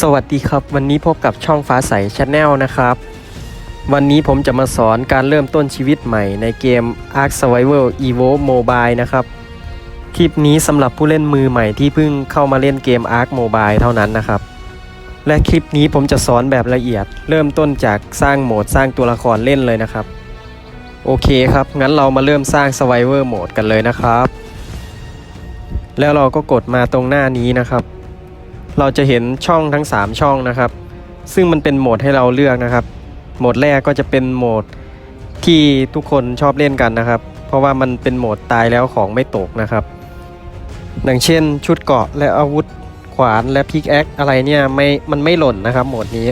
สวัสดีครับ วันนี้พบกับช่องฟ้าใสชาแนลนะครับ วันนี้ผมจะมาสอนการเริ่มต้นชีวิตใหม่ในเกม Ark Survival Evo Mobile นะครับ คลิปนี้สำหรับผู้เล่นมือใหม่ที่เพิ่งเข้ามาเล่นเกม Ark Mobile เท่านั้นนะครับ และคลิปนี้ผมจะสอนแบบละเอียด เริ่มต้นจากสร้างโหมดสร้างตัวละครเล่นเลยนะครับ โอเคครับ งั้นเรามาเริ่มสร้าง Survivor Mode กันเลยนะครับ แล้วเราก็กดมาตรงหน้านี้นะครับ เราจะเห็นช่องทั้ง 3 ช่องนะครับ ซึ่งมันเป็นโหมดให้เราเลือกนะครับ โหมดแรกก็จะเป็นโหมดที่ทุกคนชอบเล่นกันนะครับ เพราะว่ามันเป็นโหมดตายแล้วของไม่ตกนะครับอย่างเช่น ชุดเกราะและอาวุธขวานและพิกแอคอะไรเนี่ยไม่มันไม่หล่นนะครับ โหมดนี้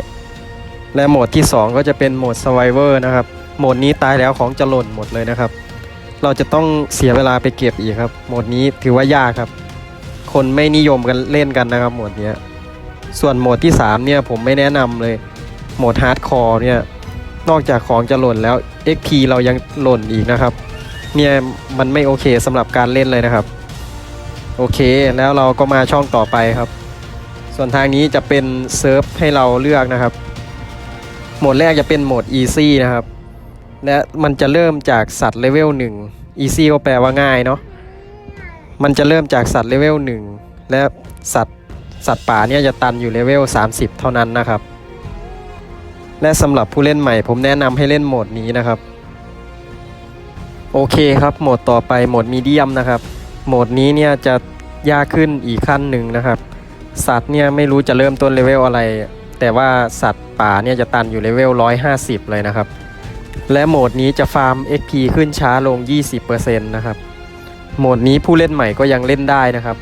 และโหมดที่ 2 ก็จะเป็นโหมด Survivor นะครับโหมดนี้ตายแล้วของจะหล่นหมดเลยนะครับ เราจะต้องเสียเวลาไปเก็บอีกครับ โหมดนี้ถือว่ายากครับ คนไม่นิยมกันเล่นกันนะครับโหมดเนี้ย ส่วนโหมดที่ 3 เนี่ยผมไม่แนะนำเลย โหมดฮาร์ดคอร์เนี่ย นอกจากของจะหล่นแล้ว XP เรายังหล่นอีกนะครับ เนี่ยมันไม่โอเคสำหรับการเล่นเลยนะครับ โอเคแล้วเราก็มาช่องต่อไปครับ ส่วนทางนี้จะเป็นเซิร์ฟให้เราเลือกนะครับ โหมดแรกจะเป็นโหมด Easy นะครับ และมันจะเริ่มจากสัตว์เลเวล1 Easy ก็แปลว่าง่ายเนาะ มันจะเริ่มจากสัตว์เลเวล1และสัตว์สัตว์ป่าเนี่ยจะตันอยู่เลเวล 30 เท่านั้นนะครับ และสำหรับผู้เล่นใหม่ผมแนะนำให้เล่นโหมดนี้นะครับ โอเคครับโหมดต่อไปโหมดมีเดียมนะครับ โหมดนี้เนี่ยจะยากขึ้นอีกขั้นหนึ่งนะครับ สัตว์เนี่ยไม่รู้จะเริ่มต้นเลเวลอะไร แต่ว่าสัตว์ป่าเนี่ยจะตันอยู่เลเวล 150 เลยนะครับ และโหมดนี้จะฟาร์ม XP ขึ้นช้าลง 20%นะครับ โหมดนี้ผู้เล่นใหม่ก็ยังเล่นได้นะครับ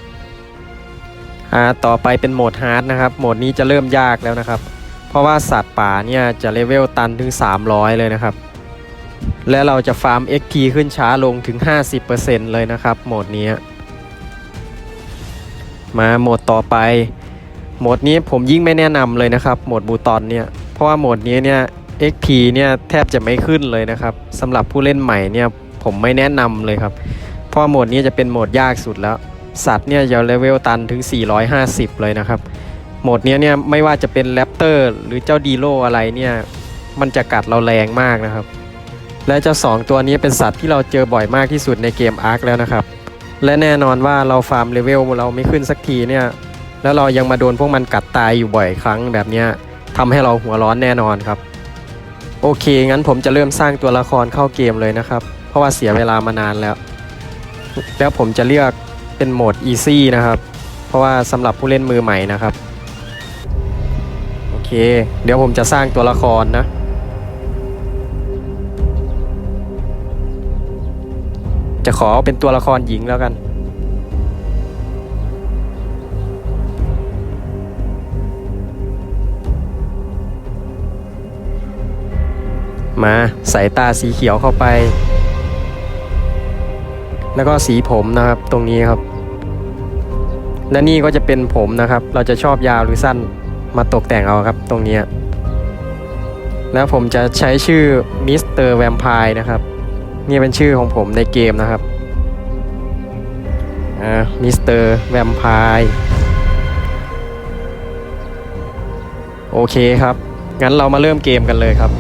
อ่าต่อไปเป็นโหมดฮาร์ดนะครับ โหมดนี้จะเริ่มยากแล้วนะครับ เพราะว่าสัตว์ป่าเนี่ยจะเลเวลตันถึง 300 เลยนะครับ และเราจะฟาร์ม XP ขึ้นช้าลงถึง 50%เลยนะครับ โหมดนี้ มาโหมดต่อไป โหมดนี้ผมยิ่งไม่แนะนำเลยนะครับ โหมดบูตอนเนี่ย เพราะว่าโหมดนี้เนี่ย XP เนี่ยแทบจะไม่ขึ้นเลยนะครับสำหรับผู้เล่นใหม่เนี่ยผมไม่แนะนำเลยครับ เพราะโหมดนี้จะเป็นโหมดยากสุดแล้ว สัตว์เนี่ยจะเลเวลตันถึง 450 เลยนะครับ โหมดนี้เนี่ยไม่ว่าจะเป็นแรปเตอร์หรือเจ้าดีโลอะไรเนี่ยมันจะกัดเราแรงมากนะครับ และเจ้าสองตัวนี้เป็นสัตว์ที่เราเจอบ่อยมากที่สุดในเกมอาร์คแล้วนะครับ และแน่นอนว่าเราฟาร์มเลเวลเราไม่ขึ้นสักทีเนี่ยแล้วเรายังมาโดนพวกมันกัดตายอยู่บ่อยครั้งแบบนี้ทำให้เราหัวร้อนแน่นอนครับ โอเค งั้นผมจะเริ่มสร้างตัวละครเข้าเกมเลยนะครับ เพราะว่าเสียเวลามานานแล้ว แล้วผมจะเลือกเป็นโหมด Easy นะครับ เพราะว่าสำหรับผู้เล่นมือใหม่นะครับ โอเค เดี๋ยวผมจะสร้างตัวละครนะ จะขอเป็นตัวละครหญิงแล้วกัน มาใส่ตาสีเขียวเข้าไป แล้วก็สีผมนะครับตรงนี้ครับ และนี่ก็จะเป็นผมนะครับ เราจะชอบยาวหรือสั้นมาตกแต่งเอาครับตรงนี้ แล้วผมจะใช้ชื่อมิสเตอร์แวมไพร์นะครับ นี่เป็นชื่อของผมในเกมนะครับอ่ามิสเตอร์แวมไพร์โอเคครับ งั้นเรามาเริ่มเกมกันเลยครับ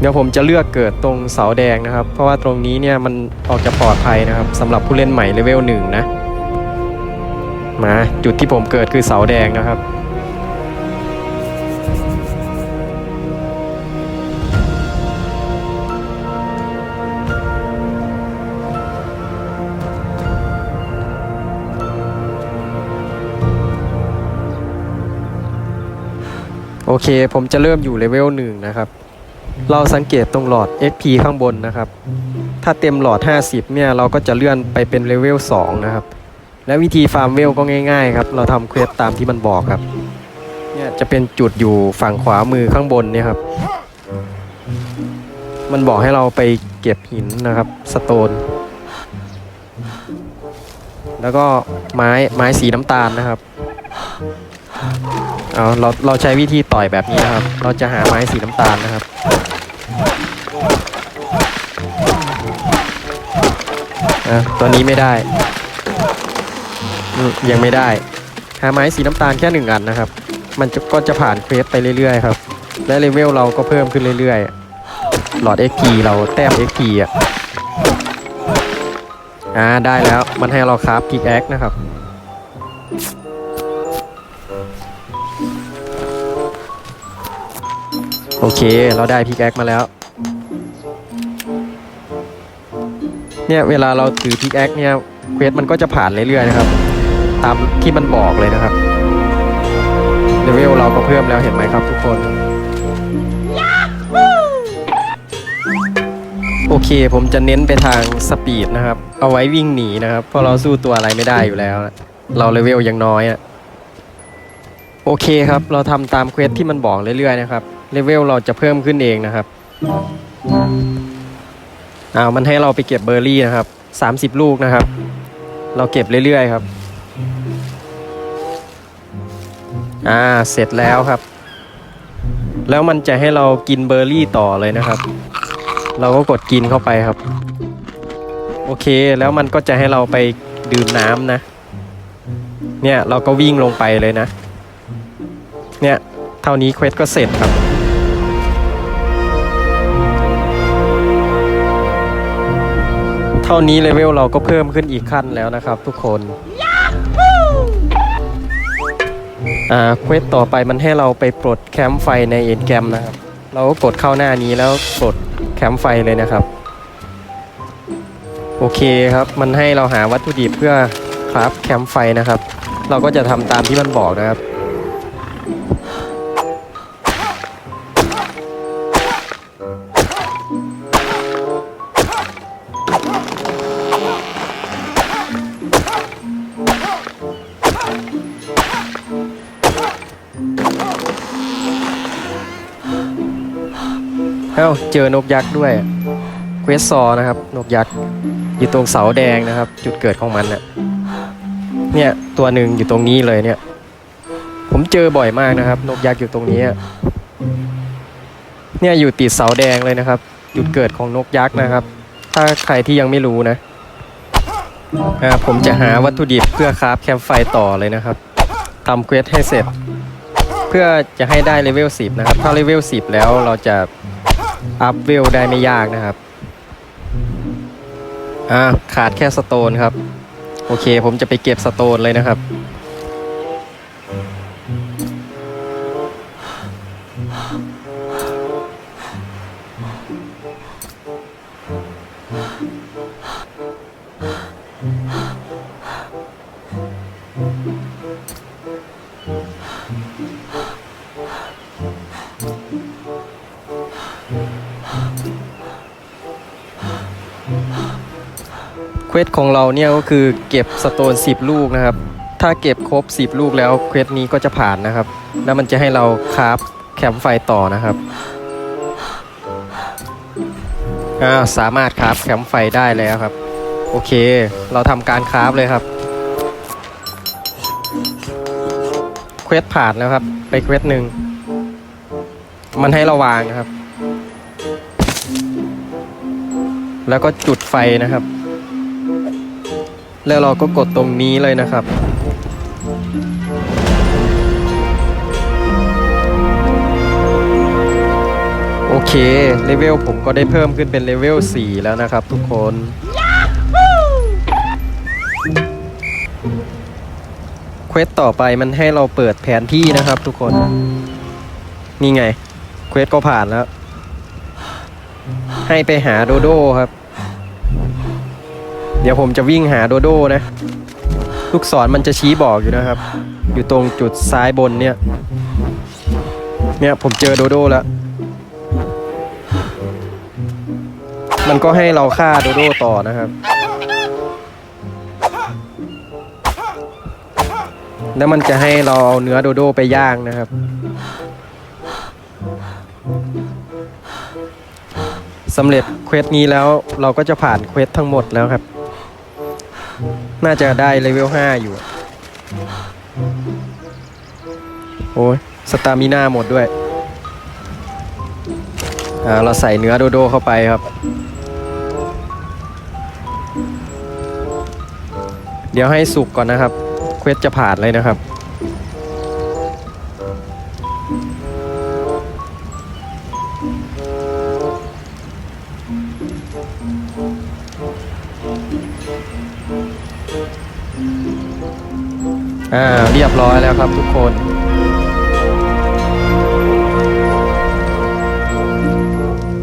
เดี๋ยวผมจะเลือกเกิดตรงเสาแดงนะครับ เพราะว่าตรงนี้เนี่ยมันออกจะปลอดภัยนะครับสำหรับผู้เล่นใหม่เลเวลหนึ่งนะ มาจุดที่ผมเกิดคือเสาแดงนะครับโอเค ผมจะเริ่มอยู่เลเวลหนึ่งนะครับ เราสังเกตตรงหลอด XP ข้างบนนะครับ ถ้าเต็มหลอด 50 เนี่ย เราก็จะเลื่อนไปเป็นเลเวล 2 นะครับ และวิธีฟาร์มเวลก็ง่ายๆครับ เราทำเควสตามที่มันบอกครับ เนี่ยจะเป็นจุดอยู่ฝั่งขวามือข้างบนเนี่ยครับ มันบอกให้เราไปเก็บหินนะครับ สโตน แล้วก็ไม้ไม้สีน้ำตาลนะครับเอาเราเราใช้วิธีต่อยแบบนี้นะครับ เราจะหาไม้สีน้ำตาลนะครับ อะตัวนี้ไม่ได้ยังไม่ได้ หาไม้สีน้ำตาลแค่หนึ่งอันนะครับ มันก็จะผ่านเควสไปเรื่อยๆครับ และเลเวลเราก็เพิ่มขึ้นเรื่อยๆ หลอด XP เราแต้ม XP อะ อ่าได้แล้วมันให้เราคราฟพิกแอคนะครับ โอเค เราได้พิกแอคมาแล้ว เนี่ยเวลาเราถือพิกแอคเนี่ยเควสมันก็จะผ่านเรื่อยๆนะครับ ตามที่มันบอกเลยนะครับเลเวลเราก็เพิ่มแล้วเห็นไหมครับทุกคน โอเคผมจะเน้นไปทางสปีดนะครับ เอาไว้วิ่งหนีนะครับ เพราะเราสู้ตัวอะไรไม่ได้อยู่แล้วนะเราเลเวลยังน้อยอะโอเคครับ เราทำตามเควสที่มันบอกเรื่อยๆนะครับเลเวลเราจะเพิ่มขึ้นเองนะครับ อ้าวมันให้เราไปเก็บเบอร์รี่นะครับ30ลูกนะครับ เราเก็บเรื่อยๆครับ อ่าเสร็จแล้วครับ แล้วมันจะให้เรากินเบอร์รี่ต่อเลยนะครับ เราก็กดกินเข้าไปครับ โอเคแล้วมันก็จะให้เราไปดื่มน้ำนะ เนี่ยเราก็วิ่งลงไปเลยนะ เนี่ยเท่านี้เควสก็เสร็จครับ เท่านี้เลเวลเราก็เพิ่มขึ้นอีกขั้นแล้วนะครับทุกคนอ่าเควสต่อไปมันให้เราไปปลดแคมป์ไฟในเอ็นแกมนะครับ เราก็กดเข้าหน้านี้แล้วปลดแคมป์ไฟเลยนะครับ โอเคครับ มันให้เราหาวัตถุดิบเพื่อคราฟแคมป์ไฟนะครับ เราก็จะทำตามที่มันบอกนะครับ เอ้าเจอนกยักษ์ด้วยเควสซอนะครับนกยักษ์อยู่ตรงเสาแดงนะครับ จุดเกิดของมันนะเนี่ยตัวหนึ่งอยู่ตรงนี้เลยเนี่ย ผมเจอบ่อยมากนะครับ นกยักษ์อยู่ตรงนี้เนี่ยอยู่ติดเสาแดงเลยนะครับ จุดเกิดของนกยักษ์นะครับ ถ้าใครที่ยังไม่รู้นะอ่าผมจะหาวัตถุดิบเพื่อคราฟแคมป์ไฟต่อเลยนะครับทำเควสให้เสร็จ เพื่อจะให้ได้เลเวล10นะครับถ้าเลเวล10 แล้วเราจะ อัพเวลได้ไม่ยากนะครับ อ่าขาดแค่สโตนครับ โอเค ผมจะไปเก็บสโตนเลยนะครับ เควสของเราเนี่ยก็คือเก็บสโตน 10 ลูกนะครับ ถ้าเก็บครบ 10 ลูกแล้วเควสนี้ก็จะผ่านนะครับ แล้วมันจะให้เราคราฟแคมป์ไฟต่อนะครับอ่าสามารถคราฟแคมป์ไฟได้แล้วครับ โอเค เราทำการคราฟเลยครับเควสผ่านแล้วครับ ไปเควสหนึ่งมันให้เราวางนะครับ แล้วก็จุดไฟนะครับ แล้วเราก็กดตรงนี้เลยนะครับ โอเคเลเวลผมก็ได้เพิ่มขึ้นเป็นเลเวล4แล้วนะครับทุกคนเควสต่อไปมันให้เราเปิดแผนที่นะครับทุกคน นี่ไงเควสก็ผ่านแล้ว ให้ไปหาโดโดครับ เดี๋ยวผมจะวิ่งหาโดโด้นะ ลูกศรมันจะชี้บอกอยู่นะครับ อยู่ตรงจุดซ้ายบนเนี่ย เนี่ยผมเจอโดโด้แล้ว มันก็ให้เราฆ่าโดโด้ต่อนะครับ แล้วมันจะให้เราเอาเนื้อโดโด้ไปย่างนะครับสำเร็จเควสนี้แล้วเราก็จะผ่านเควสทั้งหมดแล้วครับ น่าจะได้เลเวล5อยู่ โอ้ยสตามิน่าหมดด้วย อ่า เราใส่เนื้อโดโดเข้าไปครับ เดี๋ยวให้สุกก่อนนะครับ เควสจะผ่านเลยนะครับ อ่าเรียบร้อยแล้วครับทุกคน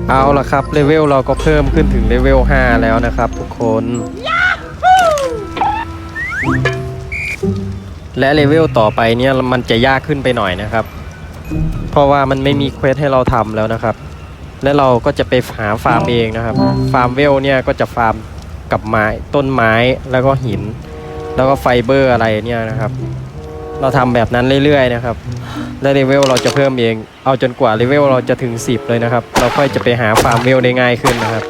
เอาละครับเลเวลเราก็เพิ่มขึ้นถึงเลเวล 5 แล้วนะครับทุกคน และเลเวลต่อไปเนี่ยมันจะยากขึ้นไปหน่อยนะครับ เพราะว่ามันไม่มีเควสให้เราทำแล้วนะครับ และเราก็จะไปหาฟาร์มเองนะครับ ฟาร์มเวลเนี่ยก็จะฟาร์มกับไม้ต้นไม้แล้วก็หิน แล้วก็ไฟเบอร์อะไรเนี่ยนะครับ เราทำแบบนั้นเรื่อยๆนะครับและเลเวลเราจะเพิ่มเอง เอาจนกว่าเลเวลเราจะถึง 10 เลยนะครับ เราค่อยจะไปหาฟาร์มเวลได้ง่ายขึ้นนะครับ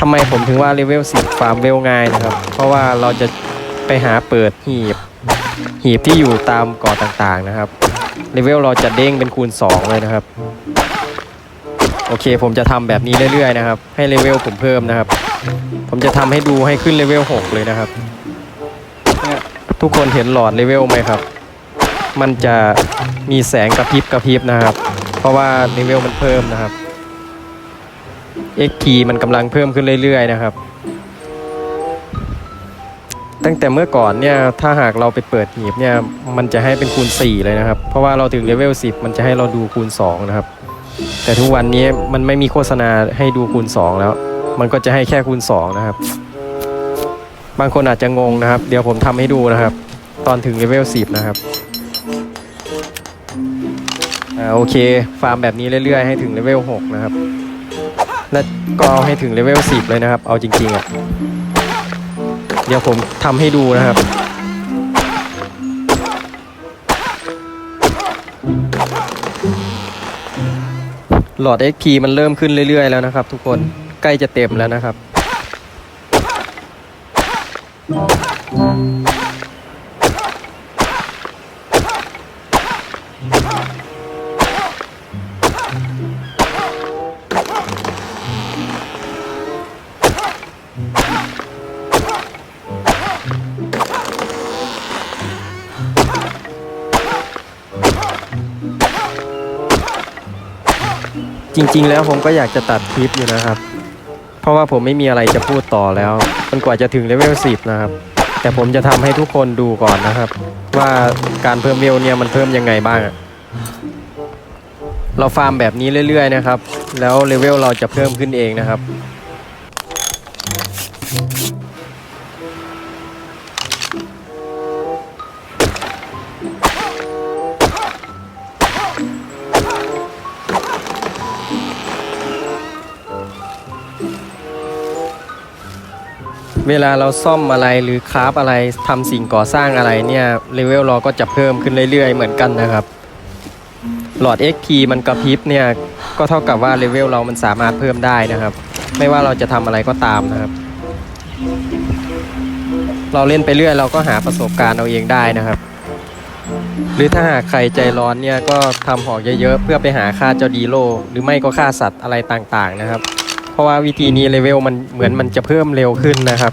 ทำไมผมถึงว่าเลเวล10 ฟาร์มเวลง่ายนะครับ เพราะว่าเราจะไปหาเปิดหีบ หีบที่อยู่ตามเกาะต่างๆนะครับเลเวลเราจะเด้งเป็นคูณ 2 เลยนะครับ โอเค ผมจะทำแบบนี้เรื่อยๆนะครับ ให้เลเวลผมเพิ่มนะครับ ผมจะทำให้ดูให้ขึ้นเลเวล6เลยนะครับ ทุกคนเห็นหลอดเลเวลไหมครับ มันจะมีแสงกระพริบกระพริบนะครับ เพราะว่าเลเวลมันเพิ่มนะครับ XP มันกำลังเพิ่มขึ้นเรื่อยๆนะครับ ตั้งแต่เมื่อก่อนเนี่ยถ้าหากเราไปเปิดหีบเนี่ยมันจะให้เป็นคูณ 4 เลยนะครับ เพราะว่าเราถึงเลเวล10 มันจะให้เราดูคูณ 2 นะครับ แต่ทุกวันนี้มันไม่มีโฆษณาให้ดูคูณ 2 แล้ว มันก็จะให้แค่คูณ 2 นะครับ บางคนอาจจะงงนะครับ เดี๋ยวผมทำให้ดูนะครับ ตอนถึงเลเวล10 นะครับอ่าโอเค ฟาร์มแบบนี้เรื่อยๆ ให้ถึงเลเวล6 นะครับ และก็เอาให้ถึงเลเวล10 เลยนะครับ เอาจริงๆอะเดี๋ยวผมทำให้ดูนะครับหลอด XP มันเริ่มขึ้นเรื่อยๆแล้วนะครับ ทุกคนใกล้จะเต็มแล้วนะครับ จริงๆแล้วผมก็อยากจะตัดคลิปอยู่นะครับ ราะว่าผมไม่มีอะไรจะพูดต่อแล้วจนกว่าจะถึงเลเวล10 นะครับ แต่ผมจะทำให้ทุกคนดูก่อนนะครับ ว่าการเพิ่มเวลเนี่ยมันเพิ่มยังไงบ้างเราฟาร์มแบบนี้เรื่อยๆนะครับ แล้วเลเวลเราจะเพิ่มขึ้นเองนะครับ เวลาเราซ่อมอะไรหรือคราฟอะไรทำสิ่งก่อสร้างอะไรเนี่ยเลเวลเราก็จะเพิ่มขึ้นเรื่อยๆ เหมือนกันนะครับ หลอด XP มันกระพริบเนี่ยก็เท่ากับว่าเลเวลเรามันสามารถเพิ่มได้นะครับ ไม่ว่าเราจะทำอะไรก็ตามนะครับ เราเล่นไปเรื่อยเราก็หาประสบการณ์เอาเองได้นะครับ หรือถ้าหากใครใจร้อนเนี่ยก็ทำหอกเยอะๆเพื่อไปหาค่าเจ้าดีโล หรือไม่ก็ค่าสัตว์อะไรต่างๆนะครับ ราะว่าวิธีนี้เลเวลมันเหมือนมันจะเพิ่มเร็วขึ้นนะครับ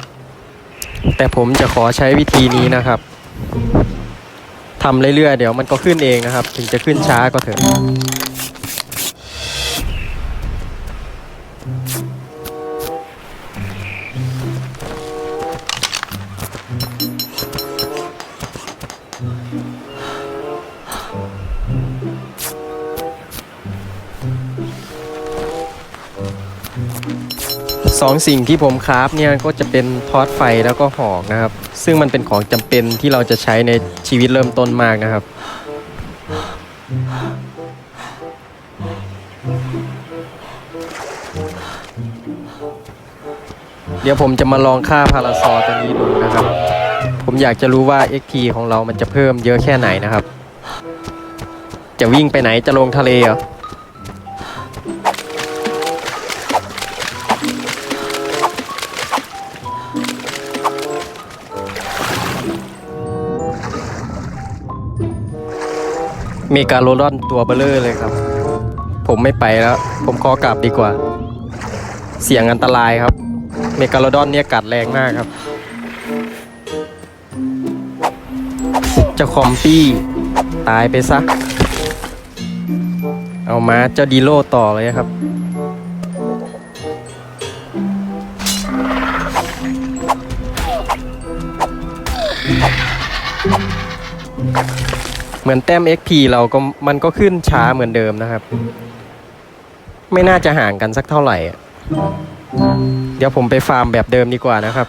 แต่ผมจะขอใช้วิธีนี้นะครับทำเรื่อยๆเดี๋ยวมันก็ขึ้นเองนะครับ ถึงจะขึ้นช้าก็เถอะ สองสิ่งที่ผมคราฟเนี่ยก็จะเป็นทอดไฟแล้วก็หอกนะครับ ซึ่งมันเป็นของจำเป็นที่เราจะใช้ในชีวิตเริ่มต้นมากนะครับ เดี๋ยวผมจะมาลองค่าพาราซอตัวนี้ดูนะครับ ผมอยากจะรู้ว่า XP ของเรามันจะเพิ่มเยอะแค่ไหนนะครับ จะวิ่งไปไหนจะลงทะเลเหรอ มีการโลดอนตัวเบลเลอร์เลยครับ ผมไม่ไปแล้ว ผมขอกลับดีกว่า เสี่ยงอันตรายครับ เมกาโลดอนเนี่ยกัดแรงมากครับ เจ้าคอมปี้ ตายไปซะ เอามาเจ้าดีโลต่อเลยครับ เหมือนแต้ม XP เราก็มันก็ขึ้นช้าเหมือนเดิมนะครับ ไม่น่าจะห่างกันสักเท่าไหร่อะเดี๋ยวผมไปฟาร์มแบบเดิมดีกว่านะครับ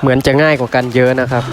เหมือนจะง่ายกว่ากันเยอะนะครับ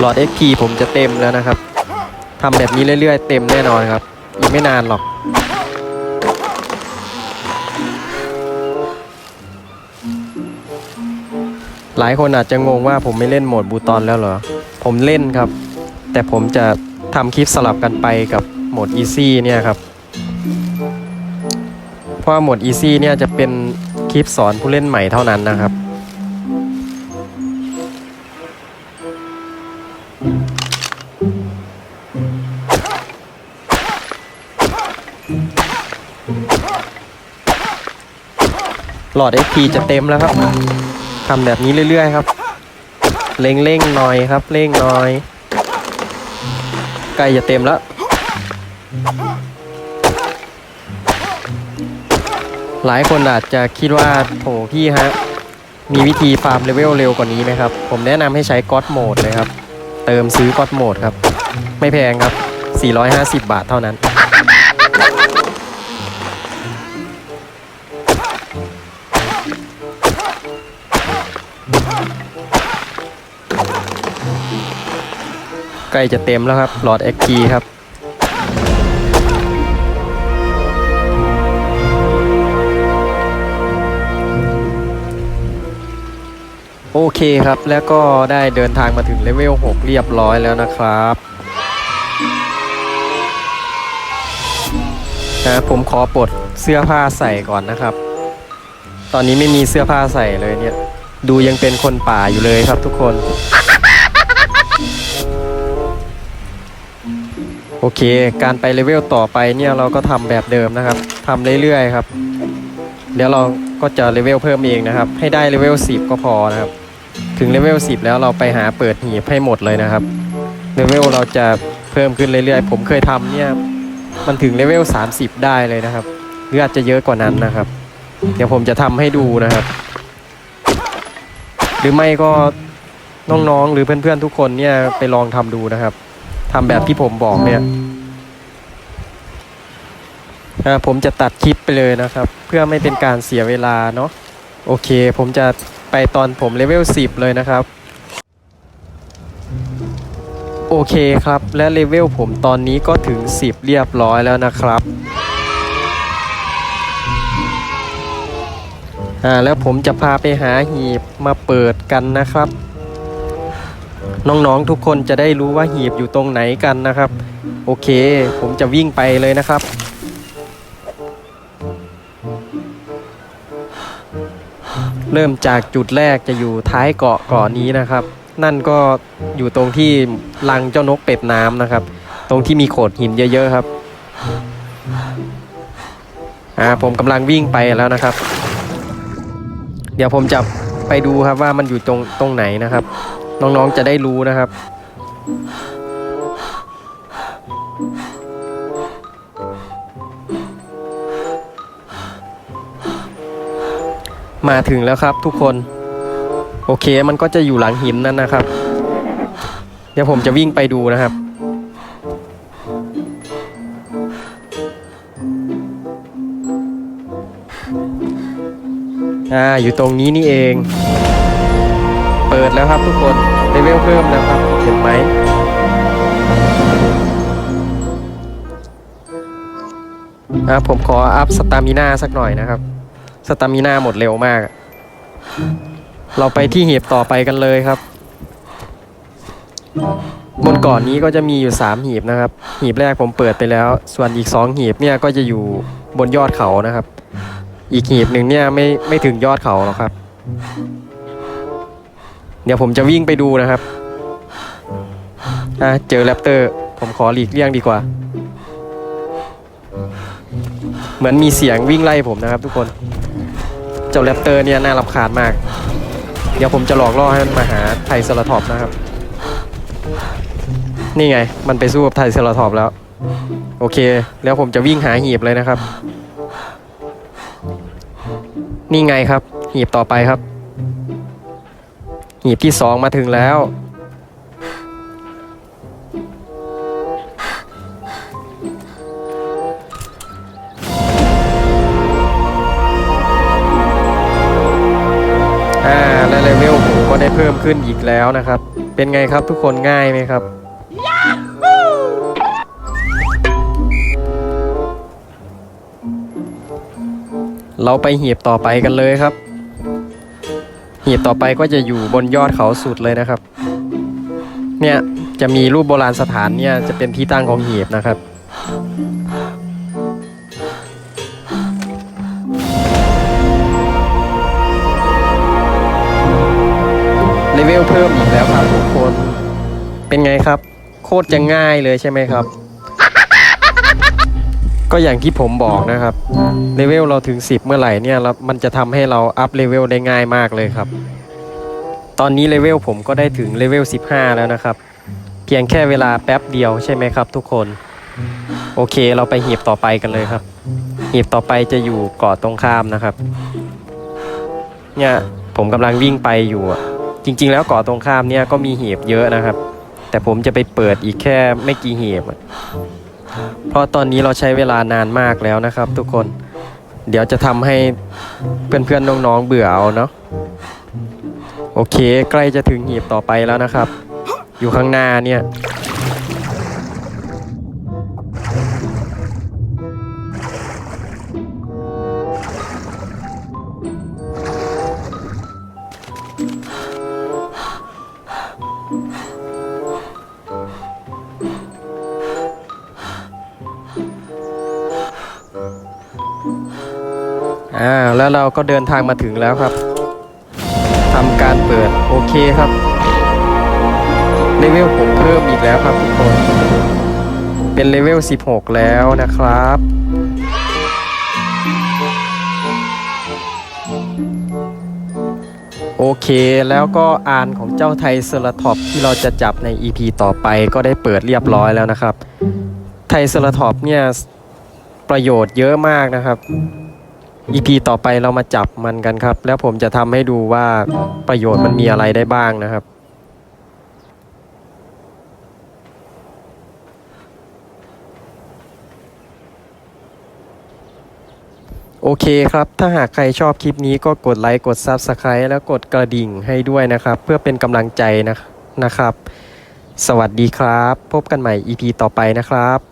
หลอด XP ผมจะเต็มแล้วนะครับทำแบบนี้เรื่อยๆ เต็มแน่นอนครับ อีกไม่นานหรอก หลายคนอาจจะงงว่าผมไม่เล่นโหมดบูตอนแล้วเหรอ ผมเล่นครับ แต่ผมจะทำคลิปสลับกันไปกับโหมด Easy เนี่ยครับ เพราะโหมด Easy เนี่ยจะเป็นคลิปสอนผู้เล่นใหม่เท่านั้นนะครับ ลอด XP จะเต็มแล้วครับทำแบบนี้เรื่อยๆครับเร่งเร่งหน่อยครับเร่งหน่อยใกล้จะเต็มแล้วหลายคนอาจจะคิดว่าโถพี่ฮะ มีวิธีฟาร์มเลเวลเร็วกว่านี้ไหมครับ ผมแนะนำให้ใช้ก็ d โหมดเลยครับ เติมซื้อก็ d โหมดครับ ไม่แพงครับ 450 บาทเท่านั้น ใกล้จะเต็มแล้วครับ หลอด XP ครับ โอเคครับ แล้วก็ได้เดินทางมาถึงเลเวล 6 เรียบร้อยแล้วนะครับนะผมขอปลดเสื้อผ้าใส่ก่อนนะครับ ตอนนี้ไม่มีเสื้อผ้าใส่เลยเนี่ย ดูยังเป็นคนป่าอยู่เลยครับทุกคน โอเค การไปเลเวลต่อไปเนี่ยเราก็ทำแบบเดิมนะครับทำเรื่อยๆครับ เดี๋ยวเราก็จะเลเวลเพิ่มเองนะครับ ให้ได้เลเวล10 ก็พอนะครับ ถึงเลเวล10 แล้วเราไปหาเปิดหีบให้หมดเลยนะครับเลเวลเราจะเพิ่มขึ้นเรื่อยๆ ผมเคยทำเนี่ยมันถึงเลเวล30 ได้เลยนะครับหรืออาจจะเยอะกว่านั้นนะครับ เดี๋ยวผมจะทำให้ดูนะครับ หรือไม่ก็น้องๆหรือเพื่อนๆทุกคนเนี่ยไปลองทำดูนะครับ ทำแบบที่ผมบอกเนี่ยผมจะตัดคลิปไปเลยนะครับ เพื่อไม่เป็นการเสียเวลาเนาะโอเค ผมจะไปตอนผมเลเวล 10 เลยนะครับ โอเคครับ และเลเวลผมตอนนี้ก็ถึง 10 เรียบร้อยแล้วนะครับอ่าแล้วผมจะพาไปหาหีบมาเปิดกันนะครับ น้องๆทุกคนจะได้รู้ว่าหีบอยู่ตรงไหนกันนะครับ โอเค ผมจะวิ่งไปเลยนะครับเริ่มจากจุดแรกจะอยู่ท้ายเกาะเกาะนี้นะครับ นั่นก็อยู่ตรงที่รังเจ้านกเป็ดน้ำนะครับ ตรงที่มีโขดหินเยอะๆครับอ่าผมกำลังวิ่งไปแล้วนะครับ เดี๋ยวผมจะไปดูครับว่ามันอยู่ตรงตรงไหนนะครับ น้องๆจะได้รู้นะครับ มาถึงแล้วครับทุกคน โอเคมันก็จะอยู่หลังหินนั่นนะครับ เดี๋ยวผมจะวิ่งไปดูนะครับอ่าอยู่ตรงนี้นี่เอง ปิดแล้วครับทุกคนเลเวลเพิ่มแล้วครับ เห็นไหมอ่าผมขออัพสตามิน่าสักหน่อยนะครับ สตามิน่าหมดเร็วมาก เราไปที่หีบต่อไปกันเลยครับ บนก่อนนี้ก็จะมีอยู่ 3 หีบนะครับ หีบแรกผมเปิดไปแล้ว ส่วนอีก 2 หีบเนี่ยก็จะอยู่บนยอดเขานะครับ อีกหีบหนึ่งเนี่ยไม่ไม่ถึงยอดเขาหรอกครับ ดี๋ยวผมจะวิ่งไปดูนะครับอะเจอแรปเตอร์ ผมขอหลีกเลี่ยงดีกว่า เหมือนมีเสียงวิ่งไล่ผมนะครับ ทุกคน เจ้าแรปเตอร์เนี่ยน่ารำคาญมาก เดี๋ยวผมจะหลอกล่อให้มันมาหาไทยสลาทอปนะครับ นี่ไง มันไปสู้กับไทเซราทอปแล้ว โอเค แล้วผมจะวิ่งหาหีบเลยนะครับ นี่ไงครับ หีบต่อไปครับ หีบที่สองมาถึงแล้ว อ่า และเลเวลผมก็ได้เพิ่มขึ้นอีกแล้วนะครับ เป็นไงครับทุกคนง่ายไหมครับ เราไปหีบต่อไปกันเลยครับ หีบต่อไปก็จะอยู่บนยอดเขาสุดเลยนะครับ เนี่ยจะมีรูปโบราณสถานเนี่ยจะเป็นที่ตั้งของหีบนะครับเลเวลเพิ่มอีกแล้วครับทุกคน เป็นไงครับ โคตรจะง่ายเลยใช่ไหมครับ ก็อย่างที่ผมบอกนะครับเลเวลเราถึง 10 เมื่อไหร่เนี่ยเรามันจะทำให้เราอัพเลเวลได้ง่ายมากเลยครับ ตอนนี้เลเวลผมก็ได้ถึงเลเวล 15 แล้วนะครับ เพียงแค่เวลาแป๊บเดียวใช่ไหมครับ ทุกคน โอเคเราไปหีบต่อไปกันเลยครับ หีบต่อไปจะอยู่เกาะตรงข้ามนะครับ เนี่ยผมกำลังวิ่งไปอยู่อะจริง ๆ แล้วเกาะตรงข้ามเนี่ยก็มีหีบเยอะนะครับ แต่ผมจะไปเปิดอีกแค่ไม่กี่หีบอะ เพราะตอนนี้เราใช้เวลานานมากแล้วนะครับ ทุกคน เดี๋ยวจะทำให้เพื่อนๆน้องๆเบื่อเอาเนาะ โอเค ใกล้จะถึงหีบต่อไปแล้วนะครับ อยู่ข้างหน้าเนี่ย แล้วเราก็เดินทางมาถึงแล้วครับทำการเปิดโอเคครับเลเวลผมเพิ่มอีกแล้วครับทุกคน เป็นเลเวล 16 แล้วนะครับ โอเคแล้วก็อ่านของเจ้าไทเซอราทอปที่เราจะจับใน EP ต่อไปก็ได้เปิดเรียบร้อยแล้วนะครับ ไทเซอราทอปเนี่ยประโยชน์เยอะมากนะครับ EP ต่อไปเรามาจับมันกันครับ แล้วผมจะทำให้ดูว่าประโยชน์มันมีอะไรได้บ้างนะครับโอเคครับ ถ้าหากใครชอบคลิปนี้ก็กดไลค์ กด Subscribe แล้วกดกระดิ่งให้ด้วยนะครับ เพื่อเป็นกำลังใจนะนะครับ สวัสดีครับ พบกันใหม่ EP ต่อไปนะครับ